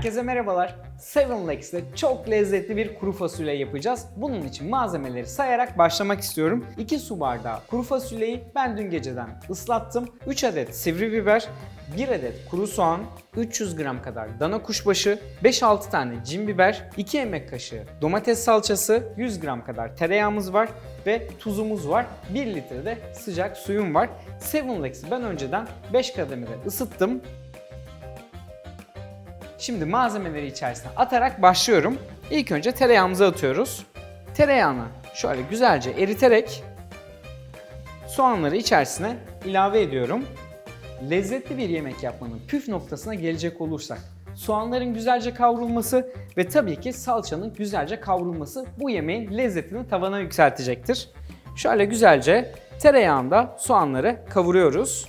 Herkese merhabalar. Seven ile çok lezzetli bir kuru fasulye yapacağız. Bunun için malzemeleri sayarak başlamak istiyorum. 2 su bardağı kuru fasulyeyi ben dün geceden ıslattım. 3 adet sivri biber, 1 adet kuru soğan, 300 gram kadar dana kuşbaşı, 5-6 tane cin biber, 2 yemek kaşığı domates salçası, 100 gram kadar tereyağımız var ve tuzumuz var. 1 litre de sıcak suyum var. Seven Legs'i ben önceden 5 kademede ısıttım. Şimdi malzemeleri içerisine atarak başlıyorum. İlk önce tereyağımızı atıyoruz. Tereyağını şöyle güzelce eriterek soğanları içerisine ilave ediyorum. Lezzetli bir yemek yapmanın püf noktasına gelecek olursak soğanların güzelce kavrulması ve tabii ki salçanın güzelce kavrulması bu yemeğin lezzetini tavana yükseltecektir. Şöyle güzelce tereyağında soğanları kavuruyoruz.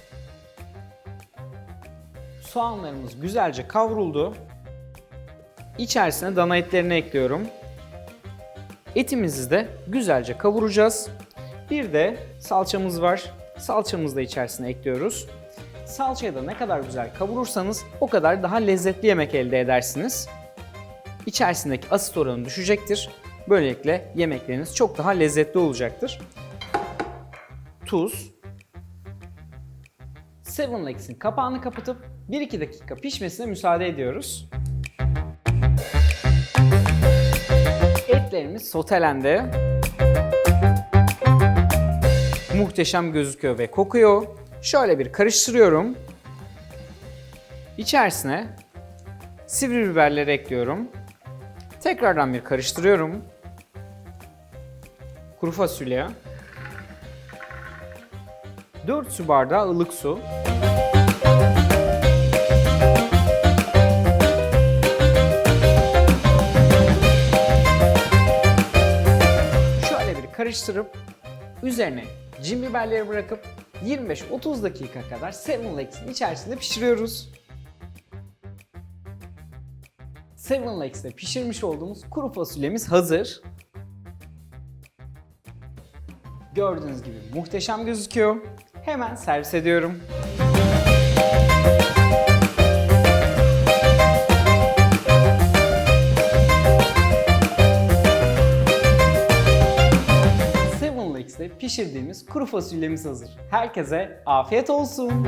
Soğanlarımız güzelce kavruldu. İçerisine dana etlerini ekliyorum. Etimizi de güzelce kavuracağız. Bir de salçamız var. Salçamızı da içerisine ekliyoruz. Salçayı da ne kadar güzel kavurursanız o kadar daha lezzetli yemek elde edersiniz. İçerisindeki asit oranı düşecektir. Böylelikle yemekleriniz çok daha lezzetli olacaktır. Tuz, Seven Legs'in kapağını kapatıp 1-2 dakika pişmesine müsaade ediyoruz. Etlerimiz sotelendi. Muhteşem gözüküyor ve kokuyor. Şöyle bir karıştırıyorum. İçerisine sivri biberleri ekliyorum. Tekrardan bir karıştırıyorum. Kuru fasulye. 4 su bardağı ılık su. Şöyle bir karıştırıp üzerine cin biberleri bırakıp 25-30 dakika kadar Seven Legs'in içerisinde pişiriyoruz. Seven Legs'te pişirmiş olduğumuz kuru fasulyemiz hazır. Gördüğünüz gibi muhteşem gözüküyor. Hemen servis ediyorum. Seven Legs'te pişirdiğimiz kuru fasulyemiz hazır. Herkese afiyet olsun.